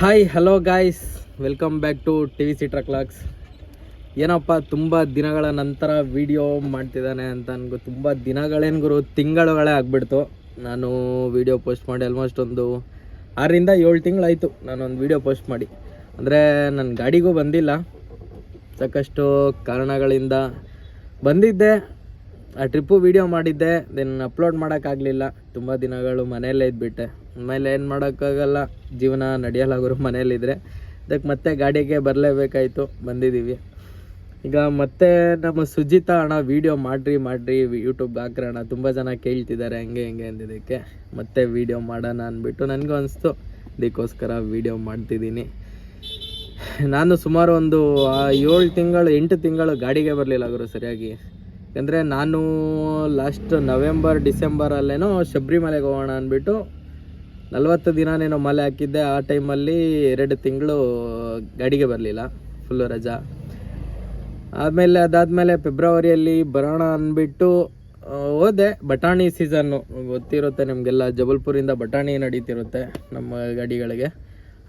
Hi hello guys welcome back to T V C ಟ್ರಕ್ಲಾಕ್ಸ್ ಏನಪ್ಪ, ತುಂಬ ದಿನಗಳ ನಂತರ ವಿಡಿಯೋ ಮಾಡ್ತಿದ್ದಾನೆ ಅಂತ ನನಗೂ ತುಂಬ ದಿನಗಳೇನು ಗುರು, ತಿಂಗಳುಗಳೇ ಆಗಿಬಿಡ್ತು. ನಾನು ವೀಡಿಯೋ ಪೋಸ್ಟ್ ಮಾಡಿ ಆಲ್ಮೋಸ್ಟ್ ಒಂದು ಆರರಿಂದ ಏಳು ತಿಂಗಳಾಯಿತು ನಾನೊಂದು ವೀಡಿಯೋ ಪೋಸ್ಟ್ ಮಾಡಿ. ಅಂದರೆ ನನ್ನ ಗಾಡಿಗೂ ಬಂದಿಲ್ಲ. ಸಾಕಷ್ಟು ಕಾರಣಗಳಿಂದ ಬಂದಿದ್ದೆ. ಆ ಟ್ರಿಪ್ಪು ವೀಡಿಯೋ ಮಾಡಿದ್ದೆ ದೆನ್ ಅಪ್ಲೋಡ್ ಮಾಡೋಕ್ಕಾಗಲಿಲ್ಲ. ತುಂಬ ದಿನಗಳು ಮನೆಯಲ್ಲೇ ಇದ್ಬಿಟ್ಟೆ. ಆಮೇಲೆ ಏನು ಮಾಡೋಕ್ಕಾಗಲ್ಲ, ಜೀವನ ನಡೆಯಲಾಗೋರು ಮನೇಲಿದ್ದರೆ ಅದಕ್ಕೆ ಮತ್ತೆ ಗಾಡಿಗೆ ಬರಲೇಬೇಕಾಯಿತು ಬಂದಿದ್ದೀವಿ ಈಗ ಮತ್ತೆ ನಮ್ಮ ಸುಜಿತ ಅಣ್ಣ ವೀಡಿಯೋ ಮಾಡಿರಿ ಮಾಡಿರಿ ಯೂಟ್ಯೂಬ್ಗೆ ಹಾಕ್ರಣ ತುಂಬ ಜನ ಕೇಳ್ತಿದ್ದಾರೆ, ಹಂಗೆ, ಹಿಂಗೆ ಅಂದಿದ್ದಕ್ಕೆ. ಮತ್ತೆ ವೀಡಿಯೋ ಮಾಡೋಣ ಅಂದ್ಬಿಟ್ಟು ನನಗೂ ಅನಿಸ್ತು. ಅದಕ್ಕೋಸ್ಕರ ವೀಡಿಯೋ ಮಾಡ್ತಿದ್ದೀನಿ. ನಾನು ಸುಮಾರು ಒಂದು ಏಳು ತಿಂಗಳು, ಎಂಟು ತಿಂಗಳು ಗಾಡಿಗೆ ಬರಲಿಲ್ಲ ಗುರು ಸರಿಯಾಗಿ. ಯಾಕಂದರೆ ನಾನು ಲಾಸ್ಟ್ ನವೆಂಬರ್ ಡಿಸೆಂಬರಲ್ಲೇನೋ ಶಬರಿಮಲೆಗೆ ಹೋಗೋಣ ಅಂದ್ಬಿಟ್ಟು ನಲವತ್ತು ದಿನನೇನೋ ಮಲೆ ಹಾಕಿದ್ದೆ. ಆ ಟೈಮಲ್ಲಿ ಎರಡು ತಿಂಗಳು ಗಾಡಿಗೆ ಬರಲಿಲ್ಲ ಫುಲ್ಲು ರಜಾ. ಆದಮೇಲೆ ಅದಾದಮೇಲೆ ಫೆಬ್ರವರಿಯಲ್ಲಿ ಬರೋಣ ಅಂದ್ಬಿಟ್ಟು ಹೋದೆ. ಬಟಾಣಿ ಸೀಸನ್ನು ಗೊತ್ತಿರುತ್ತೆ ನಿಮಗೆಲ್ಲ ಜಬಲ್ಪುರಿಂದ ಬಟಾಣಿ ನಡೀತಿರುತ್ತೆ ನಮ್ಮ ಗಾಡಿಗಳಿಗೆ.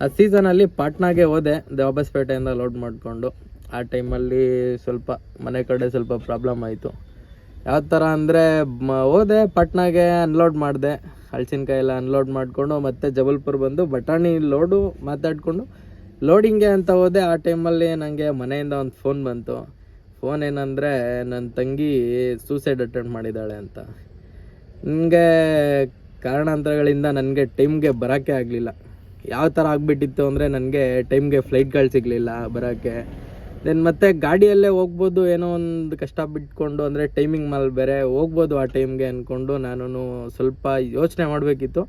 ಆ ಸೀಸನಲ್ಲಿ ಪಾಟ್ನಾಗೆ ಹೋದೆ, ದೇವಾಬಸ್ಪೇಟೆಯಿಂದ ಲೋಡ್ ಮಾಡಿಕೊಂಡು. ಆ ಟೈಮಲ್ಲಿ ಸ್ವಲ್ಪ ಮನೆ ಕಡೆ ಸ್ವಲ್ಪ ಪ್ರಾಬ್ಲಮ್ ಆಯಿತು. ಯಾವ ಥರ ಅಂದರೆ ಹೋದೆ, ಪಟ್ನಾಗೆ ಅನ್ಲೋಡ್ ಮಾಡಿದೆ. ಹಲಸಿನಕಾಯಿ ಎಲ್ಲ ಅನ್ಲೋಡ್ ಮಾಡಿಕೊಂಡು ಮತ್ತೆ ಜಬಲ್ಪುರ್ ಬಂದು ಬಟಾಣಿ ಲೋಡು ಮಾತಾಡಿಕೊಂಡು ಲೋಡಿಂಗೆ ಅಂತ ಹೋದೆ. ಆ ಟೈಮಲ್ಲಿ ನನಗೆ ಮನೆಯಿಂದ ಒಂದು ಫೋನ್ ಬಂತು. ಫೋನ್ ಏನಂದರೆ ನನ್ನ ತಂಗಿ ಸೂಸೈಡ್ ಅಟೆಂಡ್ ಮಾಡಿದ್ದಾಳೆ ಅಂತ. ನನಗೆ ಕಾರಣಾಂತರಗಳಿಂದ ನನಗೆ ಟೈಮ್ಗೆ ಬರೋಕ್ಕೆ ಆಗಲಿಲ್ಲ. ಯಾವ ಥರ ಆಗಿಬಿಟ್ಟಿತ್ತು ಅಂದರೆ, ನನಗೆ ಟೈಮ್ಗೆ ಫ್ಲೈಟ್ಗಳು ಸಿಗಲಿಲ್ಲ ಬರೋಕ್ಕೆ ದೆನ್ ಮತ್ತೆ ಗಾಡಿಯಲ್ಲೇ ಹೋಗ್ಬೋದು ಏನೋ ಒಂದು ಕಷ್ಟ ಬಿಟ್ಕೊಂಡು, ಅಂದರೆ ಟೈಮಿಂಗ್ ಮೇಲೆ ಬೇರೆ ಹೋಗ್ಬೋದು ಆ ಟೈಮ್ಗೆ ಅಂದ್ಕೊಂಡು ನಾನು ಸ್ವಲ್ಪ ಯೋಚನೆ ಮಾಡಬೇಕಿತ್ತು.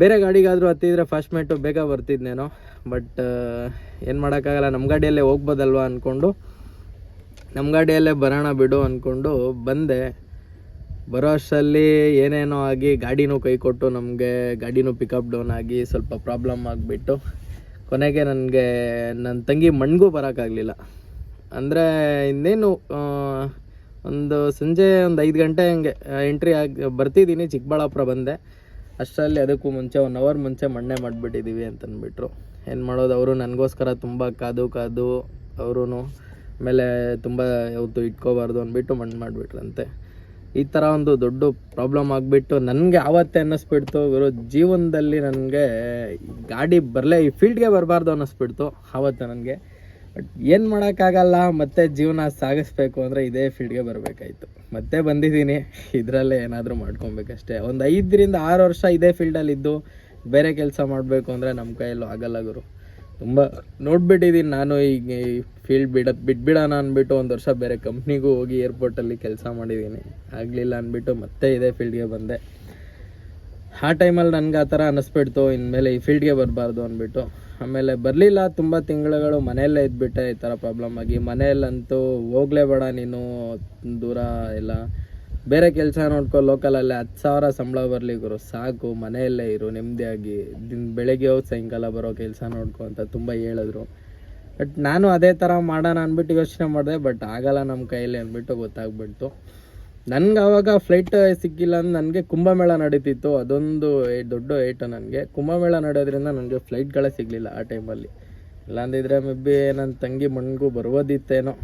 ಬೇರೆ ಗಾಡಿಗಾದರೂ ಹತ್ತಿದ್ರೆ ಫಾಸ್ಟ್ ಮೇಟು ಬೇಗ ಬರ್ತಿದ್ನೇನೋ ಬಟ್ ಏನು ಮಾಡೋಕ್ಕಾಗಲ್ಲ ನಮ್ಮ ಗಾಡಿಯಲ್ಲೇ ಹೋಗ್ಬೋದಲ್ವ ಅಂದ್ಕೊಂಡು ನಮ್ಮ ಗಾಡಿಯಲ್ಲೇ ಬರೋಣ ಬಿಡು ಅಂದ್ಕೊಂಡು ಬಂದೆ. ಬರೋ ಅಷ್ಟರಲ್ಲಿ ಏನೇನೋ ಆಗಿ ಗಾಡಿನೂ ಕೈ ಕೊಟ್ಟು ನಮಗೆ ಗಾಡಿನೂ ಪಿಕಪ್ ಡೌನ್ ಆಗಿ ಸ್ವಲ್ಪ ಪ್ರಾಬ್ಲಮ್ ಆಗಿಬಿಟ್ಟು ಕೊನೆಗೆ ನನಗೆ ನನ್ನ ತಂಗಿ ಮಣ್ಗೂ ಬರೋಕ್ಕಾಗಲಿಲ್ಲ. ಅಂದರೆ ಇನ್ನೇನು ಒಂದು ಸಂಜೆ ಒಂದು ಐದು ಗಂಟೆ ಹಂಗೆ ಎಂಟ್ರಿ ಆಗಿ ಬರ್ತಿದ್ದೀನಿ ಚಿಕ್ಕಬಳ್ಳಾಪುರ ಬಂದೆ. ಅಷ್ಟರಲ್ಲಿ ಅದಕ್ಕೂ ಮುಂಚೆ ಒನ್ ಅವರ್ ಮುಂಚೆ ಮಣ್ಣೆ ಮಾಡಿಬಿಟ್ಟಿದ್ದೀವಿ ಅಂತಂದ್ಬಿಟ್ರು ಏನು ಮಾಡೋದು, ಅವರು ನನಗೋಸ್ಕರ ತುಂಬ ಕಾದು ಕಾದು ಅವರು ಆಮೇಲೆ ತುಂಬ ಯಾವತ್ತು ಇಟ್ಕೋಬಾರ್ದು ಅಂದ್ಬಿಟ್ಟು ಮಣ್ಣು ಮಾಡಿಬಿಟ್ರಂತೆ. ಈ ಥರ ಒಂದು ದೊಡ್ಡ ಪ್ರಾಬ್ಲಮ್ ಆಗಿಬಿಟ್ಟು ನನಗೆ ಆವತ್ತೇ ಅನ್ನಿಸ್ಬಿಡ್ತು. ಗುರು, ಜೀವನದಲ್ಲಿ ನನಗೆ ಗಾಡಿ ಬರಲೇ ಈ ಫೀಲ್ಡ್ಗೆ ಬರಬಾರ್ದು ಅನ್ನಿಸ್ಬಿಡ್ತು ಆವತ್ತು ನನಗೆ. ಬಟ್ ಏನು ಮಾಡೋಕ್ಕಾಗಲ್ಲ, ಮತ್ತೆ ಜೀವನ ಸಾಗಿಸ್ಬೇಕು ಅಂದರೆ ಇದೇ ಫೀಲ್ಡ್ಗೆ ಬರಬೇಕಾಯ್ತು. ಮತ್ತೆ ಬಂದಿದ್ದೀನಿ. ಇದರಲ್ಲೇ ಏನಾದರೂ ಮಾಡ್ಕೊಬೇಕಷ್ಟೇ. ಒಂದು ಐದರಿಂದ ಆರು ವರ್ಷ ಇದೇ ಫೀಲ್ಡಲ್ಲಿದ್ದು ಬೇರೆ ಕೆಲಸ ಮಾಡಬೇಕು ಅಂದರೆ ನಮ್ಮ ಕೈಯಲ್ಲೂ ಆಗಲ್ಲ ಗುರು. ತುಂಬ ನೋಡ್ಬಿಟ್ಟಿದ್ದೀನಿ ನಾನು ಈಗ ಈ ಫೀಲ್ಡ್ ಬಿಡ, ಬಿಟ್ಬಿಡೋಣ ಅಂದ್ಬಿಟ್ಟು ಒಂದು ವರ್ಷ ಬೇರೆ ಕಂಪ್ನಿಗೂ ಹೋಗಿ ಏರ್ಪೋರ್ಟಲ್ಲಿ ಕೆಲಸ ಮಾಡಿದ್ದೀನಿ ಆಗಲಿಲ್ಲ ಅಂದ್ಬಿಟ್ಟು ಮತ್ತೆ ಇದೇ ಫೀಲ್ಡ್ಗೆ ಬಂದೆ. ಆ ಟೈಮಲ್ಲಿ ನನಗೆ ಆ ಥರ ಅನ್ನಿಸ್ಬಿಡ್ತು ಇನ್ಮೇಲೆ ಈ ಫೀಲ್ಡ್ಗೆ ಬರಬಾರ್ದು ಅಂದ್ಬಿಟ್ಟು ಆಮೇಲೆ ಬರಲಿಲ್ಲ, ತುಂಬ ತಿಂಗಳುಗಳು ಮನೆಯಲ್ಲೇ ಇದ್ಬಿಟ್ಟೆ ಈ ಥರ ಪ್ರಾಬ್ಲಮ್ ಆಗಿ. ಮನೆಯಲ್ಲಂತೂ ಹೋಗ್ಲೇಬೇಡ ನೀನು, ದೂರ ಎಲ್ಲ. ಬೇರೆ ಕೆಲಸ ನೋಡ್ಕೊ ಲೋಕಲಲ್ಲೇ ಹತ್ತು ಸಾವಿರ ಸಂಬಳ ಬರಲಿ ಗುರು. ಸಾಕು, ಮನೆಯಲ್ಲೇ ಇರು, ನೆಮ್ಮದಿಯಾಗಿ. ದಿನ ಬೆಳಗ್ಗೆ ಹೋಗಿ ಸಾಯಂಕಾಲ ಬರೋ ಕೆಲಸ ನೋಡ್ಕೊ ಅಂತ ತುಂಬ ಹೇಳಿದ್ರು. ಬಟ್ ನಾನು ಅದೇ ಥರ ಮಾಡೋಣ ಅಂದ್ಬಿಟ್ಟು ಯೋಚನೆ ಮಾಡಿದೆ ಬಟ್ ಆಗಲ್ಲ ನಮ್ಮ ಕೈಯಲ್ಲಿ ಅಂದ್ಬಿಟ್ಟು ಗೊತ್ತಾಗ್ಬಿಡ್ತು. ನನ್ಗೆ ಅವಾಗ ಫ್ಲೈಟ್ ಸಿಕ್ಕಿಲ್ಲ ಅಂದ್ರೆ ನನಗೆ ಕುಂಭಮೇಳ ನಡೀತಿತ್ತು. ಅದೊಂದು ದೊಡ್ಡ ಏಟು ನನಗೆ. ಕುಂಭಮೇಳ ನಡೆಯೋದ್ರಿಂದ ನನಗೆ ಫ್ಲೈಟ್ಗಳೇ ಸಿಗಲಿಲ್ಲ ಆ ಟೈಮಲ್ಲಿ ಇಲ್ಲಾಂದಿದ್ರೆ ಮೇ ಬಿ ನನ್ನ ತಂಗಿ ಮಣ್ಗೂ ಬರ್ಬೋದಿತ್ತೇನೋ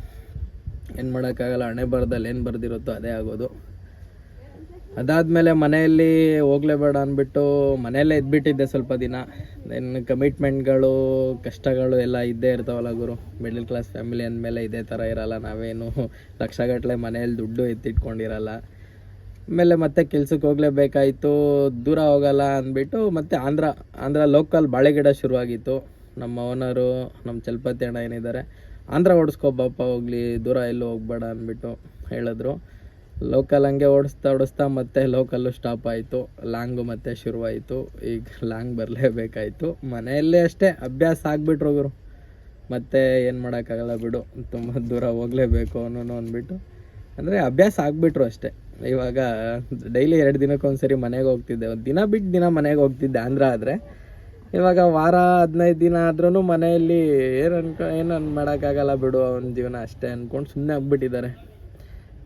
ಏನು ಮಾಡೋಕ್ಕಾಗಲ್ಲ, ಹಣೆ ಬರದಲ್ಲಿ ಏನು ಬರ್ದಿರುತ್ತೋ ಅದೇ ಆಗೋದು. ಅದಾದಮೇಲೆ ಮನೆಯಲ್ಲಿ ಹೋಗಲೇಬೇಡ ಅಂದ್ಬಿಟ್ಟು ಮನೆಯಲ್ಲೇ ಇದ್ಬಿಟ್ಟಿದ್ದೆ ಸ್ವಲ್ಪ ದಿನ. ದೆನ್ ಕಮಿಟ್ಮೆಂಟ್ಗಳು ಕಷ್ಟಗಳು ಎಲ್ಲ ಇದ್ದೇ ಇರ್ತಾವಲ್ಲ ಗುರು. ಮಿಡಲ್ ಕ್ಲಾಸ್ ಫ್ಯಾಮಿಲಿ ಅಂದಮೇಲೆ ಇದೇ ಥರ ಇರಲ್ಲ, ನಾವೇನು ಲಕ್ಷಗಟ್ಟಲೆ ಮನೆಯಲ್ಲಿ ದುಡ್ಡು ಎತ್ತಿಟ್ಕೊಂಡಿರಲ್ಲ. ಆಮೇಲೆ ಮತ್ತೆ ಕೆಲ್ಸಕ್ಕೆ ಹೋಗ್ಲೇಬೇಕಾಯಿತು, ದೂರ ಹೋಗಲ್ಲ ಅಂದ್ಬಿಟ್ಟು ಮತ್ತೆ ಆಂಧ್ರ ಆಂಧ್ರ ಲೋಕಲ್ ಬಾಳೆಗಿಡ ಶುರುವಾಗಿತ್ತು. ನಮ್ಮ ಓನರು ನಮ್ಮ ಚಲಪತಿ ಅಣ್ಣ ಏನಿದ್ದಾರೆ ಆಂಧ್ರ ಓಡಿಸ್ಕೊಬಪ್ಪ ಹೋಗ್ಲಿ, ದೂರ ಎಲ್ಲೂ ಹೋಗ್ಬೇಡ ಅಂದ್ಬಿಟ್ಟು ಹೇಳಿದ್ರು. ಲೋಕಲ್ ಹಂಗೆ ಓಡಿಸ್ತಾ ಓಡಿಸ್ತಾ ಮತ್ತೆ ಲೋಕಲ್ಲು ಸ್ಟಾಪ್ ಆಯಿತು. ಲಾಂಗು ಮತ್ತೆ ಶುರುವಾಯಿತು. ಈಗ ಲಾಂಗ್ ಬರಲೇಬೇಕಾಯಿತು. ಮನೆಯಲ್ಲೇ ಅಷ್ಟೇ ಅಭ್ಯಾಸ ಆಗಿಬಿಟ್ರು ಗುರು. ಮತ್ತೆ ಏನು ಮಾಡೋಕ್ಕಾಗಲ್ಲ ಬಿಡು, ತುಂಬ ದೂರ ಹೋಗಲೇಬೇಕು ಅನ್ನೋನು ಅಂದ್ಬಿಟ್ಟು. ಅಂದರೆ ಅಭ್ಯಾಸ ಆಗಿಬಿಟ್ರು ಅಷ್ಟೇ. ಇವಾಗ ಡೈಲಿ ಎರಡು ದಿನಕ್ಕೊಂದ್ಸರಿ ಮನೆಗೆ ಹೋಗ್ತಿದ್ದೆ. ಒಂದು ದಿನ ಬಿಟ್ಟು ದಿನ ಮನೆಗೆ ಹೋಗ್ತಿದ್ದೆ ಆಂಧ್ರ ಆದರೆ. ಇವಾಗ ವಾರ ಹದಿನೈದು ದಿನ ಆದ್ರೂ ಮನೆಯಲ್ಲಿ ಏನು ಅನ್ಕೊ, ಏನು ಅನ್ ಮಾಡೋಕ್ಕಾಗಲ್ಲ ಬಿಡು, ಅವನ ಜೀವನ ಅಷ್ಟೇ ಅಂದ್ಕೊಂಡು ಸುಮ್ಮನೆ ಆಗ್ಬಿಟ್ಟಿದ್ದಾರೆ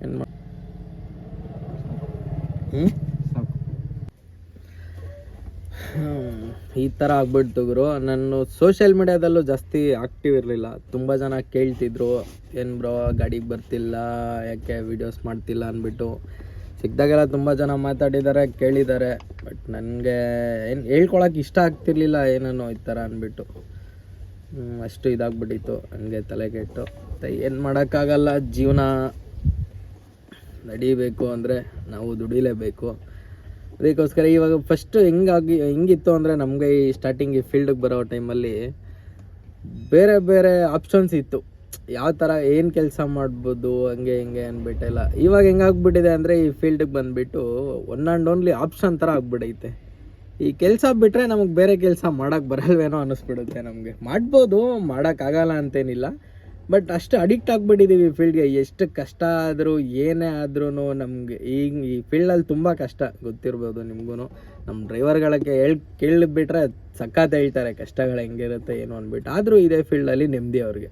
ಏನು ಮಾಡ ಈ ಥರ ಆಗ್ಬಿಡ್ತು ಗುರು. ನಾನು ಸೋಷಿಯಲ್ ಮೀಡ್ಯಾದಲ್ಲೂ ಜಾಸ್ತಿ ಆಕ್ಟಿವ್ ಇರಲಿಲ್ಲ. ತುಂಬ ಜನ ಕೇಳ್ತಿದ್ರು, ಏನು ಬ್ರೋ ಗಾಡಿಗೆ ಬರ್ತಿಲ್ಲ, ಯಾಕೆ ವೀಡಿಯೋಸ್ ಮಾಡ್ತಿಲ್ಲ ಅಂದ್ಬಿಟ್ಟು. ಸಿಕ್ದಾಗೆಲ್ಲ ತುಂಬ ಜನ ಮಾತಾಡಿದ್ದಾರೆ, ಕೇಳಿದ್ದಾರೆ. ಬಟ್ ನನಗೆ ಏನು ಹೇಳ್ಕೊಳಕ್ಕೆ ಇಷ್ಟ ಆಗ್ತಿರ್ಲಿಲ್ಲ ಏನೋ ಈ ಥರ ಅಂದ್ಬಿಟ್ಟು. ಅಷ್ಟು ಇದಾಗ್ಬಿಟ್ಟಿತ್ತು ನನಗೆ ತಲೆ ಕೆಟ್ಟು. ಏನು ಮಾಡೋಕ್ಕಾಗಲ್ಲ, ಜೀವನ ನಡೀಬೇಕು ಅಂದರೆ ನಾವು ದುಡಿಲೇಬೇಕು. ಅದಕ್ಕೋಸ್ಕರ ಇವಾಗ ಫಸ್ಟು ಹೆಂಗಾಗಿ, ಹೆಂಗಿತ್ತು ಅಂದರೆ ನಮಗೆ ಈ ಸ್ಟಾರ್ಟಿಂಗ್ ಈ ಫೀಲ್ಡಿಗೆ ಬರೋ ಟೈಮಲ್ಲಿ ಬೇರೆ ಬೇರೆ ಆಪ್ಷನ್ಸ್ ಇತ್ತು. ಯಾವ ಥರ ಏನು ಕೆಲಸ ಮಾಡ್ಬೋದು, ಹಂಗೆ ಹಿಂಗೆ ಅಂದ್ಬಿಟ್ಟೆಲ್ಲ ಇವಾಗ ಹೆಂಗಾಗ್ಬಿಟ್ಟಿದೆ ಅಂದರೆ ಈ ಫೀಲ್ಡಿಗೆ ಬಂದುಬಿಟ್ಟು ಒನ್ ಆ್ಯಂಡ್ ಓನ್ಲಿ ಆಪ್ಷನ್ ಥರ ಆಗ್ಬಿಡೈತೆ. ಈ ಕೆಲಸ ಬಿಟ್ಟರೆ ನಮಗೆ ಬೇರೆ ಕೆಲಸ ಮಾಡೋಕ್ಕೆ ಬರಲ್ವೇನೋ ಅನ್ನಿಸ್ಬಿಡುತ್ತೆ ನಮಗೆ. ಮಾಡ್ಬೋದು ಮಾಡೋಕ್ಕಾಗಲ್ಲ ಅಂತೇನಿಲ್ಲ. ಬಟ್ ಅಷ್ಟು ಅಡಿಕ್ಟ್ ಆಗಿಬಿಟ್ಟಿದ್ದೀವಿ ಈ ಫೀಲ್ಡ್ಗೆ ಎಷ್ಟು ಕಷ್ಟ ಆದರೂ, ಏನೇ ಆದ್ರೂ ನಮಗೆ ಈಗ ಈ ಫೀಲ್ಡಲ್ಲಿ ತುಂಬ ಕಷ್ಟ. ಗೊತ್ತಿರ್ಬೋದು ನಿಮಗೂ ನಮ್ಮ ಡ್ರೈವರ್ಗಳಿಗೆ ಹೇಳ್, ಕೇಳಿಬಿಟ್ರೆ ಸಖತ್ ಹೇಳ್ತಾರೆ, ಕಷ್ಟಗಳು ಹೆಂಗಿರುತ್ತೆ ಏನು ಅಂದ್ಬಿಟ್ಟು ಆದರೂ ಇದೇ ಫೀಲ್ಡಲ್ಲಿ ನೆಮ್ಮದಿ ಅವ್ರಿಗೆ.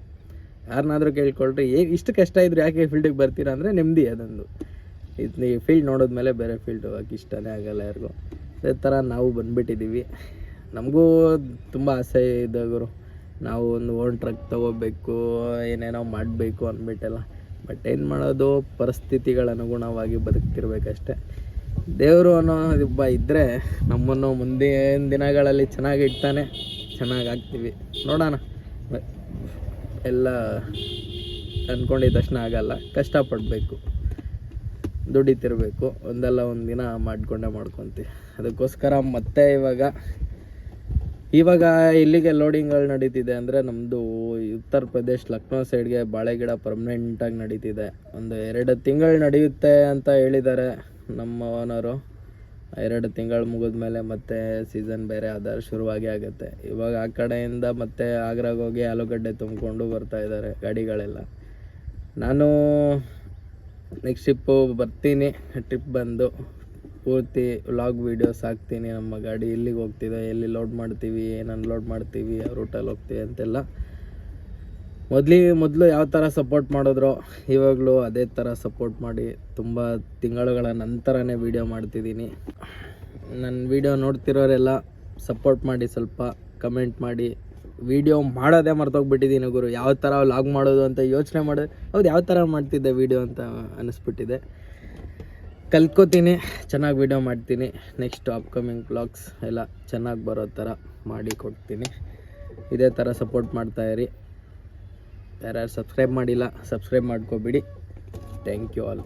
ಯಾರನ್ನಾದ್ರೂ ಕೇಳ್ಕೊಳ್ರಿ. ಏನು ಇಷ್ಟು ಕಷ್ಟ ಇದ್ರೆ ಯಾಕೆ ಫೀಲ್ಡಿಗೆ ಬರ್ತೀರಾ ಅಂದರೆ ನೆಮ್ಮದಿ ಅದೊಂದು. ಇದು ಈ ಫೀಲ್ಡ್ ನೋಡಿದ್ಮೇಲೆ ಬೇರೆ ಫೀಲ್ಡ್ ಹೋಗಕ್ಕೆ ಇಷ್ಟನೇ ಆಗಲ್ಲ ಯಾರಿಗೂ. ಅದೇ ಥರ ನಾವು ಬಂದುಬಿಟ್ಟಿದ್ದೀವಿ ನಮಗೂ ತುಂಬ ಆಸೆ ಇದೆ ಗುರು. ನಾವು ಒಂದು ಓನ್ ಟ್ರಕ್ ತೊಗೋಬೇಕು, ಏನೇನೋ ಮಾಡಬೇಕು ಅಂದ್ಬಿಟ್ಟೆಲ್ಲ. ಬಟ್ ಏನು ಮಾಡೋದು? ಪರಿಸ್ಥಿತಿಗಳ ಅನುಗುಣವಾಗಿ ಬದುಕ್ತಿರ್ಬೇಕಷ್ಟೆ. ದೇವರು ಅನ್ನೋ ಒಬ್ಬ ಇದ್ದರೆ ನಮ್ಮನ್ನು ಮುಂದಿನ ದಿನಗಳಲ್ಲಿ ಚೆನ್ನಾಗಿ ಇಡ್ತಾನೆ. ಚೆನ್ನಾಗಿ ಆಗ್ತೀವಿ. ನೋಡೋಣ. ಎಲ್ಲ ಅಂದ್ಕೊಂಡಿದ್ದ ತಕ್ಷಣ ಆಗಲ್ಲ. ಕಷ್ಟಪಡಬೇಕು. ದುಡಿತಿರಬೇಕು. ಒಂದಲ್ಲ ಒಂದು ದಿನ ಮಾಡ್ಕೊಂಡೇ ಮಾಡ್ಕೊತೀವಿ. ಅದಕ್ಕೋಸ್ಕರ ಮತ್ತೆ ಇವಾಗ ಇವಾಗ ಇಲ್ಲಿಗೆ ಲೋಡಿಂಗ್ಗಳು ನಡೀತಿದೆ ಅಂದರೆ ನಮ್ಮದು ಉತ್ತರ ಪ್ರದೇಶ್ ಲಕ್ನೋ ಸೈಡ್ಗೆ ಬಾಳೆಗಿಡ ಪರ್ಮನೆಂಟಾಗಿ ನಡೀತಿದೆ. ಒಂದು ಎರಡು ತಿಂಗಳು ನಡೆಯುತ್ತೆ ಅಂತ ಹೇಳಿದ್ದಾರೆ ನಮ್ಮ ಓನರು ಎರಡು ತಿಂಗಳು ಮುಗಿದ್ಮೇಲೆ ಮತ್ತೆ ಸೀಸನ್ ಬೇರೆ ಆಧಾರ ಶುರುವಾಗಿ ಆಗುತ್ತೆ. ಇವಾಗ ಆ ಕಡೆಯಿಂದ ಮತ್ತೆ ಆಗ್ರಾಗ ಹೋಗಿ ಆಲೂಗಡ್ಡೆ ತುಂಬಿಕೊಂಡು ಬರ್ತಾ ಇದ್ದಾರೆ ಗಾಡಿಗಳೆಲ್ಲ. ನಾನು ನೆಕ್ಸ್ಟ್ ಟ್ರಿಪ್ಪು ಬರ್ತೀನಿ. ಟ್ರಿಪ್ ಬಂದು ಪೂರ್ತಿ ವ್ಲಾಗ್ ವೀಡಿಯೋಸ್ ಹಾಕ್ತೀನಿ. ನಮ್ಮ ಗಾಡಿ ಎಲ್ಲಿಗೆ ಹೋಗ್ತಿದೆ, ಎಲ್ಲಿ ಲೋಡ್ ಮಾಡ್ತೀವಿ, ಏನು ಅನ್ಲೋಡ್ ಮಾಡ್ತೀವಿ ಯಾವ ರೂಟಲ್ಲಿ ಹೋಗ್ತೀವಿ ಅಂತೆಲ್ಲ. ಮೊದಲಿಗೆ ಮೊದಲು ಯಾವ ಥರ ಸಪೋರ್ಟ್ ಮಾಡಿದ್ರು, ಇವಾಗಲೂ ಅದೇ ಥರ ಸಪೋರ್ಟ್ ಮಾಡಿ ತುಂಬ ತಿಂಗಳುಗಳ ನಂತರನೇ ವೀಡಿಯೋ ಮಾಡ್ತಿದ್ದೀನಿ. ನನ್ನ ವೀಡಿಯೋ ನೋಡ್ತಿರೋರೆಲ್ಲ ಸಪೋರ್ಟ್ ಮಾಡಿ, ಸ್ವಲ್ಪ ಕಮೆಂಟ್ ಮಾಡಿ. ವೀಡಿಯೋ ಮಾಡೋದೇ ಮರ್ತೋಗ್ಬಿಟ್ಟಿದ್ದೀನಿ ಗುರು. ಯಾವ ಥರ ಲಾಗ್ ಮಾಡೋದು ಅಂತ ಯೋಚನೆ ಮಾಡೋದು ಹೌದು, ಯಾವ ಥರ ಮಾಡ್ತಿದ್ದೆ ವೀಡಿಯೋ ಅಂತ ಅನಿಸ್ಬಿಟ್ಟಿದೆ. ಕಲ್ತ್ಕೋತೀನಿ, ಚೆನ್ನಾಗಿ ವೀಡಿಯೋ ಮಾಡ್ತೀನಿ. ನೆಕ್ಸ್ಟ್ ಅಪ್ಕಮಿಂಗ್ ಬ್ಲಾಗ್ಸ್ ಎಲ್ಲ ಚೆನ್ನಾಗಿ ಬರೋ ಥರ ಮಾಡಿ ಕೊಡ್ತೀನಿ. ಇದೇ ಥರ ಸಪೋರ್ಟ್ ಮಾಡ್ತಾಯಿರಿ ಯಾರ್ಯಾರು ಸಬ್ಸ್ಕ್ರೈಬ್ ಮಾಡಿಲ್ಲ ಸಬ್ಸ್ಕ್ರೈಬ್ ಮಾಡ್ಕೊಬಿಡಿ. Thank you all